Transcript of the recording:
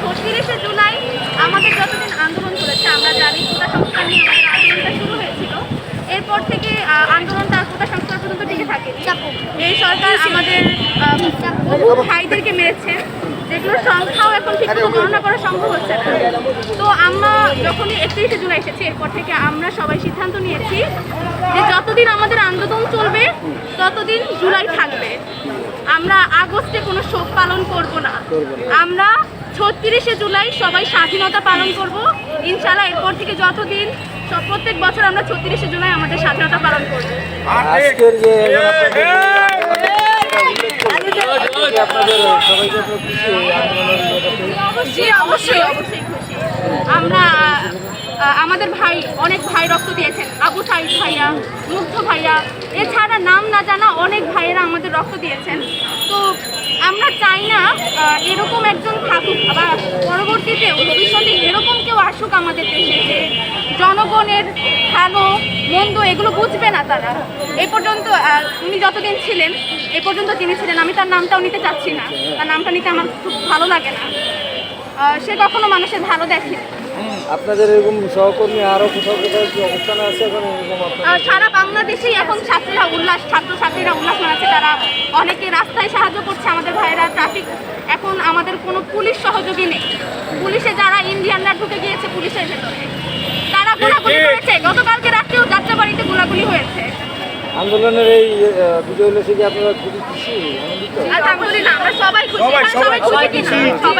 ছত্রিশে জুলাই আমাদের যতদিন আন্দোলন চলেছে আমরা জানি কোটা সংস্কার নিয়ে আমাদের আন্দোলনটা শুরু হয়েছিল। এরপর থেকে আন্দোলনটা কোটা সংস্কার পর্যন্ত টিকে থাকে এই সরকার আমাদের বহু ভাইদেরকে মেরেছে, যেগুলোর সংখ্যাও এখন ঠিক গণনা করা সম্ভব হচ্ছে না। তো আমরা যখনই একত্রিশে জুলাই এসেছি, এরপর থেকে আমরা সবাই সিদ্ধান্ত নিয়েছি যে যতদিন আমাদের আন্দোলন চলবে, ততদিন জুলাই থাকবে। আমরা আগস্টে কোনো শোক পালন করব না। আমরা ছত্রিশে জুলাই সবাই স্বাধীনতা পালন করব। ইনশাল্লাহ এরপর থেকে যতদিন সব প্রত্যেক বছর আমরা ছত্রিশে জুলাই আমাদের স্বাধীনতা পালন করব। আজকের যে আপনাদের আপনাদের সবাইকে তো খুশি এই আন্দোলনের ইয়েটাতে জি অবশ্যই অবশ্যই খুশি। আমরা আমাদের ভাই, অনেক ভাই রক্ত দিয়েছেন। আবু সাইদ ভাইয়া, মুগ্ধ ভাইয়া, এছাড়া নাম না জানা অনেক ভাইয়েরা আমাদের রক্ত দিয়েছেন। তো আমরা চাই না এরকম একজন থাকুক বা পরবর্তীতে ভবিষ্যতে এরকম কেউ আসুক আমাদের দেশে যে জনগণের ভালো মন্দ এগুলো বুঝবে না তারা। এ পর্যন্ত উনি যতদিন ছিলেন, এ পর্যন্ত তিনি ছিলেন, আমি তার নামটাও নিতে চাচ্ছি না। তার নামটা নিতে আমার খুব ভালো লাগে না। সে কখনো মানুষের ভালো দেখে আপনাদের এরকম সহকর্মী আরও কোথাও কোথাও কি অবস্থানে আছে এখন এরকম সারা বাংলাদেশেই এখন ছাত্রীরা উল্লাস ছাত্র ছাত্রীরা উল্লাস মানাচ্ছে। তারা অনেকে রাস্তায় সাহায্য করছে আমাদের ভাইয়েরা ট্রাফিক এখন আমাদের কোনো পুলিশ সহযোগী নেই। পুলিশে যারা ইন্ডিয়ানরা ঢুকে গিয়েছে পুলিশের ভেতরে। তারা গোলাগুলি করেছে। গতকালকে রাত্রেও যাত্রাবাড়িতে গোলাগুলি হয়েছে। আন্দোলনের এই বিজয় উল্লাসে কি আপনারা খুবই খুশি আলহামদুলিল্লাহ আমরা সবাই খুশি। সবাই খুশি কিনা? সবাই খুশি